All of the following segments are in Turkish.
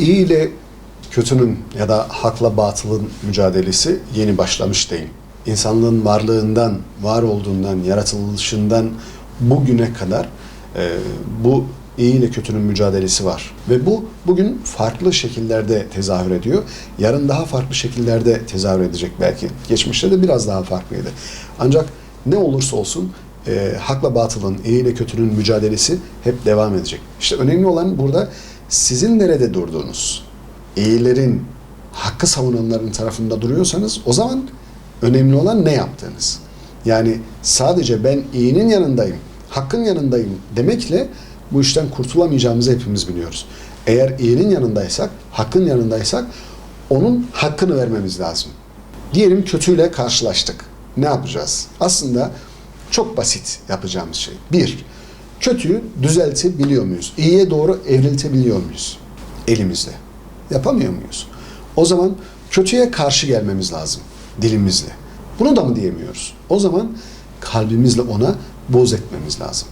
iyi ile kötünün ya da hakla batılın mücadelesi yeni başlamış değil. İnsanlığın varlığından, var olduğundan, yaratılışından bugüne kadar e, bu iyi ile kötünün mücadelesi var. Ve bu bugün farklı şekillerde tezahür ediyor. Yarın daha farklı şekillerde tezahür edecek belki. Geçmişte de biraz daha farklıydı. Ancak ne olursa olsun e, hakla batılın, iyi ile kötünün mücadelesi hep devam edecek. İşte önemli olan burada sizin nerede durduğunuz. İyilerin, hakkı savunanların tarafında duruyorsanız o zaman önemli olan ne yaptığınız. Yani sadece ben iyinin yanındayım, hakkın yanındayım demekle bu işten kurtulamayacağımızı hepimiz biliyoruz. Eğer iyinin yanındaysak, hakkın yanındaysak onun hakkını vermemiz lazım. Diyelim kötüyle karşılaştık. Ne yapacağız? Aslında çok basit yapacağımız şey. Bir, kötüyü düzeltebiliyor muyuz? İyiye doğru evriltebiliyor muyuz? Elimizle. Yapamıyor muyuz? O zaman kötüye karşı gelmemiz lazım dilimizle. Bunu da mı diyemiyoruz? O zaman kalbimizle ona boz etmemiz lazım.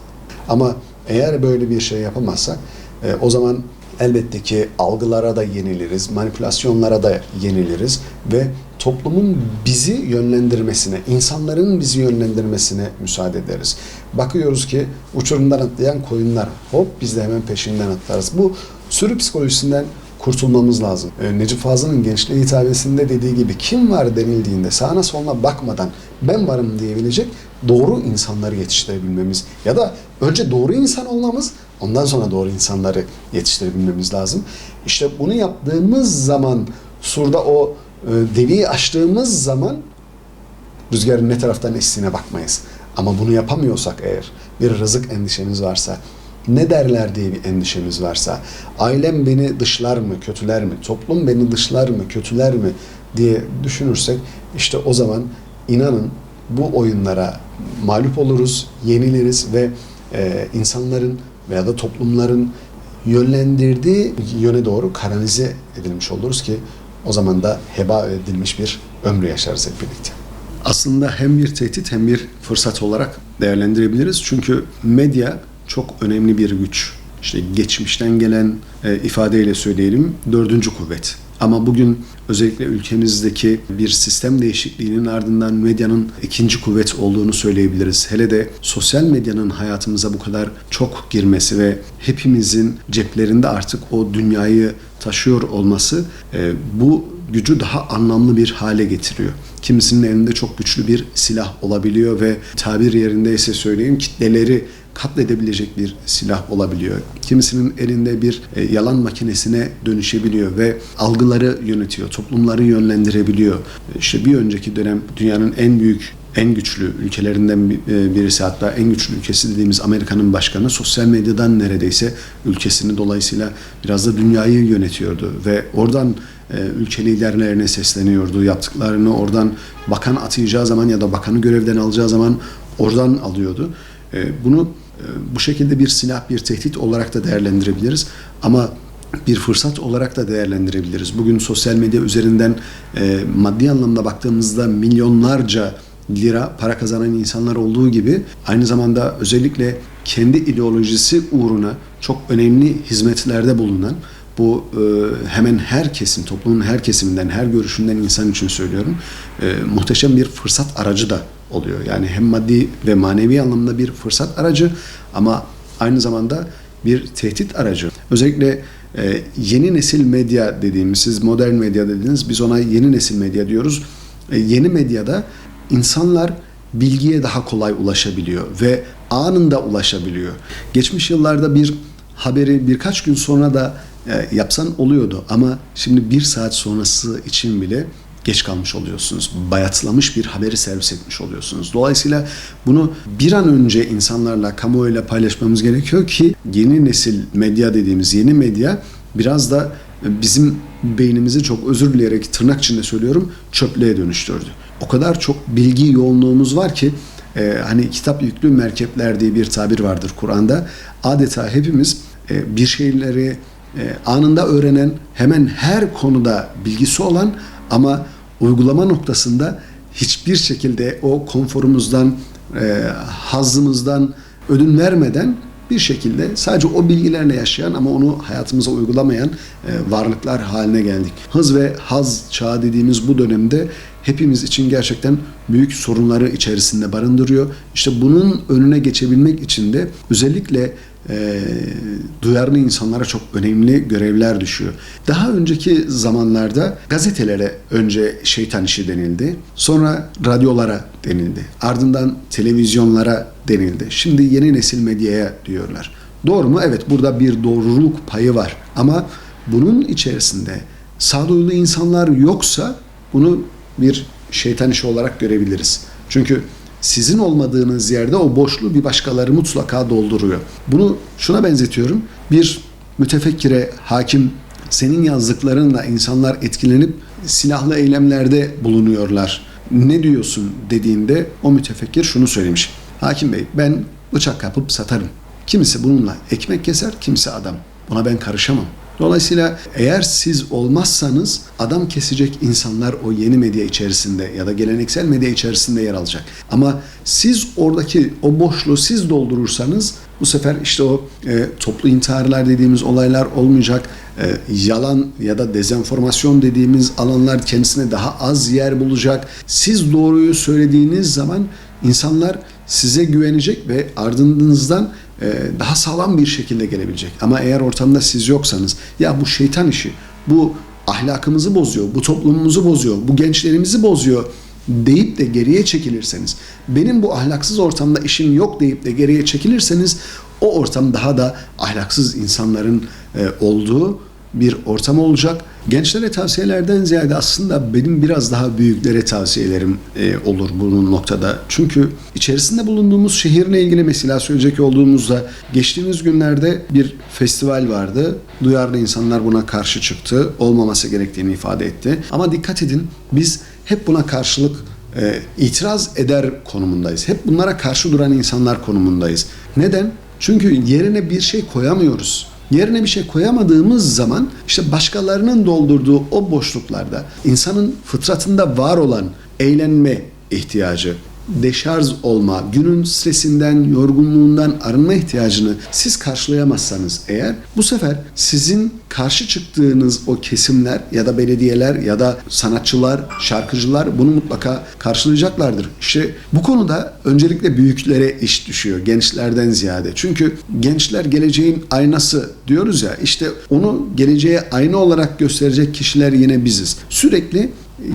Ama eğer böyle bir şey yapamazsak e, o zaman elbette ki algılara da yeniliriz, manipülasyonlara da yeniliriz ve toplumun bizi yönlendirmesine, insanların bizi yönlendirmesine müsaade ederiz. Bakıyoruz ki uçurumdan atlayan koyunlar hop biz de hemen peşinden atlarız. Bu sürü psikolojisinden kurtulmamız lazım. Ee, Necip Fazıl'ın gençliğe hitabesinde dediği gibi kim var denildiğinde sağına soluna bakmadan ben varım diyebilecek doğru insanları yetiştirebilmemiz ya da önce doğru insan olmamız ondan sonra doğru insanları yetiştirebilmemiz lazım. İşte bunu yaptığımız zaman surda o e, deliği açtığımız zaman rüzgarın ne taraftan estiğine bakmayız. Ama bunu yapamıyorsak eğer bir rızık endişemiz varsa ne derler diye bir endişemiz varsa, ailem beni dışlar mı, kötüler mi, toplum beni dışlar mı, kötüler mi diye düşünürsek işte o zaman inanın bu oyunlara mağlup oluruz, yeniliriz ve e, insanların veya da toplumların yönlendirdiği yöne doğru kanalize edilmiş oluruz ki o zaman da heba edilmiş bir ömrü yaşarız hep birlikte. Aslında hem bir tehdit hem bir fırsat olarak değerlendirebiliriz. Çünkü medya çok önemli bir güç. İşte geçmişten gelen e, ifadeyle söyleyelim dördüncü kuvvet. Ama bugün özellikle ülkemizdeki bir sistem değişikliğinin ardından medyanın ikinci kuvvet olduğunu söyleyebiliriz. Hele de sosyal medyanın hayatımıza bu kadar çok girmesi ve hepimizin ceplerinde artık o dünyayı taşıyor olması e, bu gücü daha anlamlı bir hale getiriyor. Kimisinin elinde çok güçlü bir silah olabiliyor ve tabir yerindeyse söyleyeyim kitleleri katledebilecek bir silah olabiliyor. Kimisinin elinde bir e, yalan makinesine dönüşebiliyor ve algıları yönetiyor, toplumları yönlendirebiliyor. İşte bir önceki dönem dünyanın en büyük en güçlü ülkelerinden e, birisi hatta en güçlü ülkesi dediğimiz Amerika'nın başkanı sosyal medyadan neredeyse ülkesini dolayısıyla biraz da dünyayı yönetiyordu ve oradan e, ülke liderlerine sesleniyordu. Yaptıklarını oradan bakan atayacağı zaman ya da bakanı görevden alacağı zaman oradan alıyordu. Bunu bu şekilde bir silah, bir tehdit olarak da değerlendirebiliriz. Ama bir fırsat olarak da değerlendirebiliriz. Bugün sosyal medya üzerinden e, maddi anlamda baktığımızda milyonlarca lira para kazanan insanlar olduğu gibi aynı zamanda özellikle kendi ideolojisi uğruna çok önemli hizmetlerde bulunan bu e, hemen her kesim, toplumun her kesiminden, her görüşünden insan için söylüyorum. E, muhteşem bir fırsat aracı da oluyor. Yani hem maddi ve manevi anlamda bir fırsat aracı ama aynı zamanda bir tehdit aracı. Özellikle e, yeni nesil medya dediğimiz, siz modern medya dediniz, biz ona yeni nesil medya diyoruz. E, yeni medyada insanlar bilgiye daha kolay ulaşabiliyor ve anında ulaşabiliyor. Geçmiş yıllarda bir haberi birkaç gün sonra da e, yapsan oluyordu ama şimdi bir saat sonrası için bile geç kalmış oluyorsunuz. Bayatlamış bir haberi servis etmiş oluyorsunuz. Dolayısıyla bunu bir an önce insanlarla, kamuoyuyla paylaşmamız gerekiyor ki yeni nesil medya dediğimiz yeni medya biraz da bizim beynimizi çok özür dileyerek tırnak içinde söylüyorum çöplüğe dönüştürdü. O kadar çok bilgi yoğunluğumuz var ki e, hani kitap yüklü merkepler diye bir tabir vardır Kur'an'da. Adeta hepimiz e, bir şeyleri e, anında öğrenen, hemen her konuda bilgisi olan ama uygulama noktasında hiçbir şekilde o konforumuzdan, e, hazzımızdan ödün vermeden bir şekilde sadece o bilgilerle yaşayan ama onu hayatımıza uygulamayan e, varlıklar haline geldik. Hız ve haz çağı dediğimiz bu dönemde hepimiz için gerçekten büyük sorunları içerisinde barındırıyor. İşte bunun önüne geçebilmek için de özellikle e, duyarlı insanlara çok önemli görevler düşüyor. Daha önceki zamanlarda gazetelere önce şeytan işi denildi. Sonra radyolara denildi. Ardından televizyonlara denildi. Şimdi yeni nesil medyaya diyorlar. Doğru mu? Evet burada bir doğruluk payı var. Ama bunun içerisinde sağduyulu insanlar yoksa bunu bir şeytan işi olarak görebiliriz. Çünkü sizin olmadığınız yerde o boşluğu bir başkaları mutlaka dolduruyor. Bunu şuna benzetiyorum. Bir mütefekkire hakim senin yazdıklarınla insanlar etkilenip silahlı eylemlerde bulunuyorlar. Ne diyorsun dediğinde o mütefekkir şunu söylemiş. Hakim bey ben bıçak kapıp satarım. Kimisi bununla ekmek keser, kimisi adam. Buna ben karışamam. Dolayısıyla eğer siz olmazsanız adam kesecek insanlar o yeni medya içerisinde ya da geleneksel medya içerisinde yer alacak. Ama siz oradaki o boşluğu siz doldurursanız bu sefer işte o e, toplu intiharlar dediğimiz olaylar olmayacak. E, yalan ya da dezenformasyon dediğimiz alanlar kendisine daha az yer bulacak. Siz doğruyu söylediğiniz zaman insanlar size güvenecek ve ardınızdan daha sağlam bir şekilde gelebilecek. Ama eğer ortamda siz yoksanız ya bu şeytan işi, bu ahlakımızı bozuyor, bu toplumumuzu bozuyor, bu gençlerimizi bozuyor deyip de geriye çekilirseniz, benim bu ahlaksız ortamda işim yok deyip de geriye çekilirseniz o ortam daha da ahlaksız insanların e, olduğu bir ortam olacak. Gençlere tavsiyelerden ziyade aslında benim biraz daha büyüklere tavsiyelerim e, olur bunun noktada. Çünkü içerisinde bulunduğumuz şehirle ilgili mesela söyleyecek olduğumuzda geçtiğimiz günlerde bir festival vardı. Duyarlı insanlar buna karşı çıktı. Olmaması gerektiğini ifade etti. Ama dikkat edin biz hep buna karşılık e, itiraz eder konumundayız. Hep bunlara karşı duran insanlar konumundayız. Neden? Çünkü yerine bir şey koyamıyoruz. Yerine bir şey koyamadığımız zaman işte başkalarının doldurduğu o boşluklarda insanın fıtratında var olan eğlenme ihtiyacı, deşarj olma, günün stresinden, yorgunluğundan arınma ihtiyacını siz karşılayamazsanız eğer bu sefer sizin karşı çıktığınız o kesimler ya da belediyeler ya da sanatçılar, şarkıcılar bunu mutlaka karşılayacaklardır. İşte bu konuda öncelikle büyüklere iş düşüyor gençlerden ziyade. Çünkü gençler geleceğin aynası diyoruz ya işte onu geleceğe ayna olarak gösterecek kişiler yine biziz. Sürekli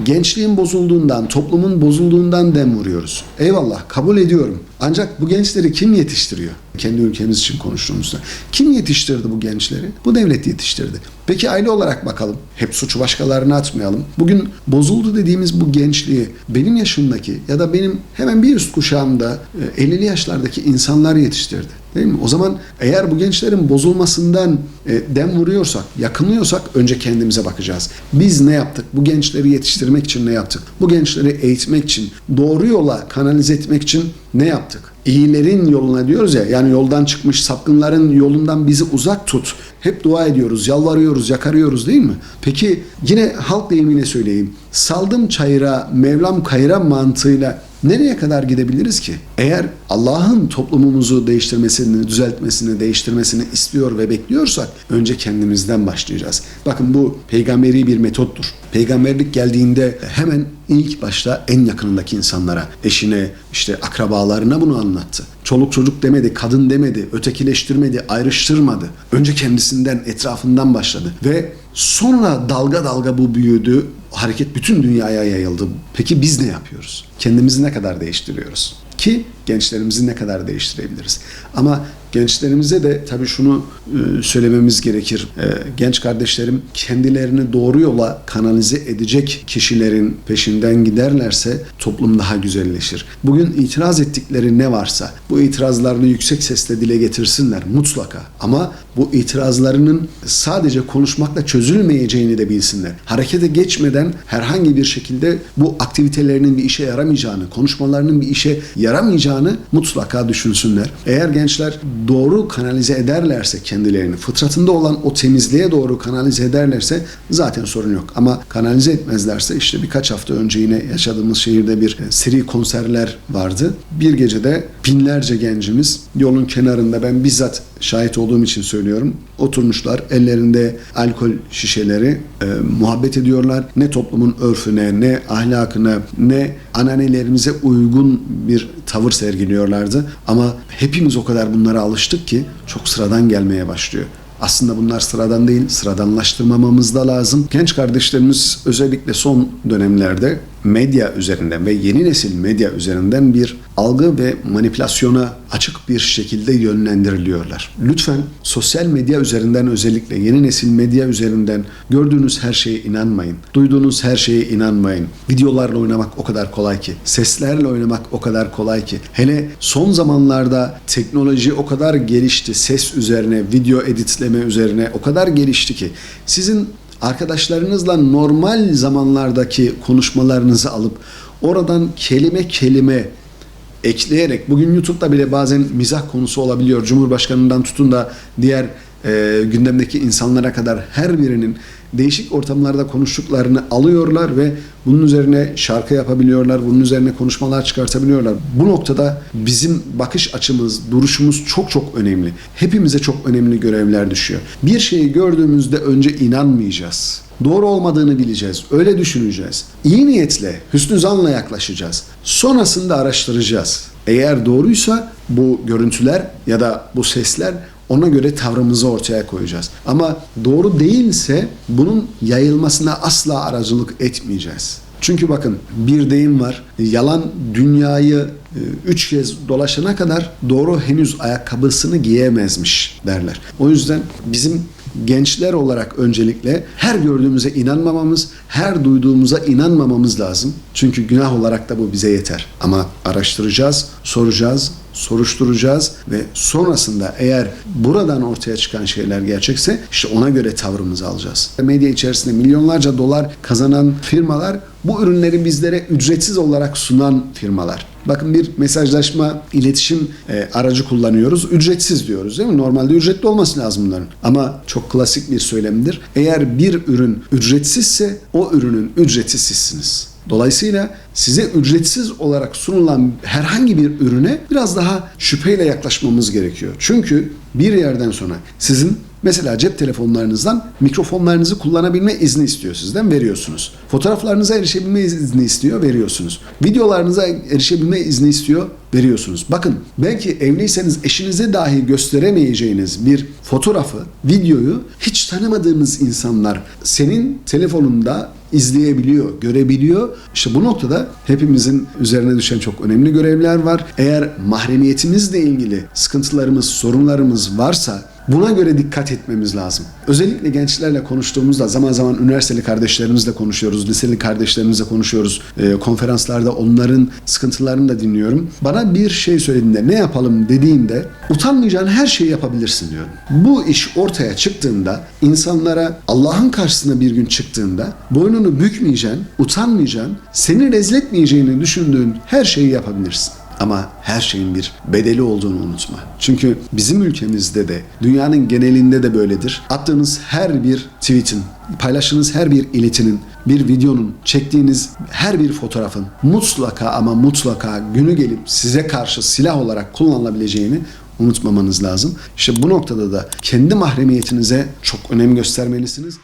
gençliğin bozulduğundan, toplumun bozulduğundan dem vuruyoruz. Eyvallah kabul ediyorum. Ancak bu gençleri kim yetiştiriyor? Kendi ülkemiz için konuştuğumuzda. Kim yetiştirdi bu gençleri? Bu devlet yetiştirdi. Peki aile olarak bakalım. Hep suçu başkalarına atmayalım. Bugün bozuldu dediğimiz bu gençliği benim yaşımdaki ya da benim hemen bir üst kuşağımda 50'li yaşlardaki insanlar yetiştirdi. Değil mi? O zaman eğer bu gençlerin bozulmasından e, dem vuruyorsak, yakınıyorsak önce kendimize bakacağız. Biz ne yaptık? Bu gençleri yetiştirmek için ne yaptık? Bu gençleri eğitmek için, doğru yola kanalize etmek için ne yaptık? İyilerin yoluna diyoruz ya, yani yoldan çıkmış sapkınların yolundan bizi uzak tut. Hep dua ediyoruz, yalvarıyoruz, yakarıyoruz değil mi? Peki yine halk deyimiyle söyleyeyim. Saldım çayıra, Mevlam kayıra mantığıyla nereye kadar gidebiliriz ki? Eğer Allah'ın toplumumuzu değiştirmesini, düzeltmesini, değiştirmesini istiyor ve bekliyorsak önce kendimizden başlayacağız. Bakın bu peygamberi bir metottur. Peygamberlik geldiğinde hemen ilk başta en yakınındaki insanlara, eşine, işte akrabalarına bunu anlattı. Çoluk çocuk demedi, kadın demedi, ötekileştirmedi, ayrıştırmadı. Önce kendisinden, etrafından başladı ve sonra dalga dalga bu büyüdü. Hareket bütün dünyaya yayıldı. Peki biz ne yapıyoruz? Kendimizi ne kadar değiştiriyoruz? Ki gençlerimizi ne kadar değiştirebiliriz? Ama gençlerimize de tabii şunu e, söylememiz gerekir. E, genç kardeşlerim kendilerini doğru yola kanalize edecek kişilerin peşinden giderlerse toplum daha güzelleşir. Bugün itiraz ettikleri ne varsa bu itirazlarını yüksek sesle dile getirsinler mutlaka. Ama bu itirazlarının sadece konuşmakla çözülmeyeceğini de bilsinler. Harekete geçmeden herhangi bir şekilde bu aktivitelerinin bir işe yaramayacağını, konuşmalarının bir işe yaramayacağını mutlaka düşünsünler. Eğer gençler doğru kanalize ederlerse kendilerini, fıtratında olan o temizliğe doğru kanalize ederlerse zaten sorun yok. Ama kanalize etmezlerse işte birkaç hafta önce yine yaşadığımız şehirde bir e, seri konserler vardı. Bir gecede binlerce gencimiz yolun kenarında ben bizzat şahit olduğum için söylüyorum. Oturmuşlar ellerinde alkol şişeleri e, muhabbet ediyorlar. Ne toplumun örfüne, ne ahlakına, ne ananelerimize uygun bir tavır sergiliyorlardı. Ama hepimiz o kadar bunlara alıştık ki çok sıradan gelmeye başlıyor. Aslında bunlar sıradan değil, sıradanlaştırmamamız da lazım. Genç kardeşlerimiz özellikle son dönemlerde medya üzerinden ve yeni nesil medya üzerinden bir algı ve manipülasyona açık bir şekilde yönlendiriliyorlar. Lütfen sosyal medya üzerinden özellikle yeni nesil medya üzerinden gördüğünüz her şeye inanmayın. Duyduğunuz her şeye inanmayın. Videolarla oynamak o kadar kolay ki. Seslerle oynamak o kadar kolay ki. Hele son zamanlarda teknoloji o kadar gelişti. Ses üzerine, video editleme üzerine o kadar gelişti ki sizin arkadaşlarınızla normal zamanlardaki konuşmalarınızı alıp oradan kelime kelime ekleyerek bugün YouTube'da bile bazen mizah konusu olabiliyor. Cumhurbaşkanından tutun da diğer e, gündemdeki insanlara kadar her birinin değişik ortamlarda konuştuklarını alıyorlar ve bunun üzerine şarkı yapabiliyorlar, bunun üzerine konuşmalar çıkartabiliyorlar. Bu noktada bizim bakış açımız, duruşumuz çok çok önemli. Hepimize çok önemli görevler düşüyor. Bir şeyi gördüğümüzde önce inanmayacağız. Doğru olmadığını bileceğiz. Öyle düşüneceğiz. İyi niyetle, hüsnü zanla yaklaşacağız. Sonrasında araştıracağız. Eğer doğruysa bu görüntüler ya da bu sesler ona göre tavrımızı ortaya koyacağız. Ama doğru değilse bunun yayılmasına asla aracılık etmeyeceğiz. Çünkü bakın bir deyim var. Yalan dünyayı e, üç kez dolaşana kadar doğru henüz ayakkabısını giyemezmiş derler. O yüzden bizim gençler olarak öncelikle her gördüğümüze inanmamamız, her duyduğumuza inanmamamız lazım. Çünkü günah olarak da bu bize yeter. Ama araştıracağız, soracağız, soruşturacağız ve sonrasında eğer buradan ortaya çıkan şeyler gerçekse işte ona göre tavrımızı alacağız. Medya içerisinde milyonlarca dolar kazanan firmalar bu ürünleri bizlere ücretsiz olarak sunan firmalar. Bakın bir mesajlaşma, iletişim e, aracı kullanıyoruz. Ücretsiz diyoruz değil mi? Normalde ücretli olması lazım bunların. Ama çok klasik bir söylemdir. Eğer bir ürün ücretsizse o ürünün ücreti sizsiniz. Dolayısıyla size ücretsiz olarak sunulan herhangi bir ürüne biraz daha şüpheyle yaklaşmamız gerekiyor. Çünkü bir yerden sonra sizin Mesela cep telefonlarınızdan mikrofonlarınızı kullanabilme izni istiyor sizden veriyorsunuz. Fotoğraflarınıza erişebilme izni istiyor veriyorsunuz. Videolarınıza erişebilme izni istiyor veriyorsunuz. Bakın belki evliyseniz eşinize dahi gösteremeyeceğiniz bir fotoğrafı, videoyu hiç tanımadığınız insanlar senin telefonunda izleyebiliyor, görebiliyor. İşte bu noktada hepimizin üzerine düşen çok önemli görevler var. Eğer mahremiyetimizle ilgili sıkıntılarımız, sorunlarımız varsa Buna göre dikkat etmemiz lazım. Özellikle gençlerle konuştuğumuzda zaman zaman üniversiteli kardeşlerimizle konuşuyoruz, liseli kardeşlerimizle konuşuyoruz. E, konferanslarda onların sıkıntılarını da dinliyorum. Bana bir şey söylediğinde ne yapalım dediğinde utanmayacağın her şeyi yapabilirsin diyorum. Bu iş ortaya çıktığında insanlara Allah'ın karşısına bir gün çıktığında boynunu bükmeyeceksin, utanmayacaksın, seni rezil etmeyeceğini düşündüğün her şeyi yapabilirsin. Ama her şeyin bir bedeli olduğunu unutma. Çünkü bizim ülkemizde de, dünyanın genelinde de böyledir. Attığınız her bir tweetin, paylaştığınız her bir iletinin, bir videonun, çektiğiniz her bir fotoğrafın mutlaka ama mutlaka günü gelip size karşı silah olarak kullanılabileceğini unutmamanız lazım. İşte bu noktada da kendi mahremiyetinize çok önem göstermelisiniz.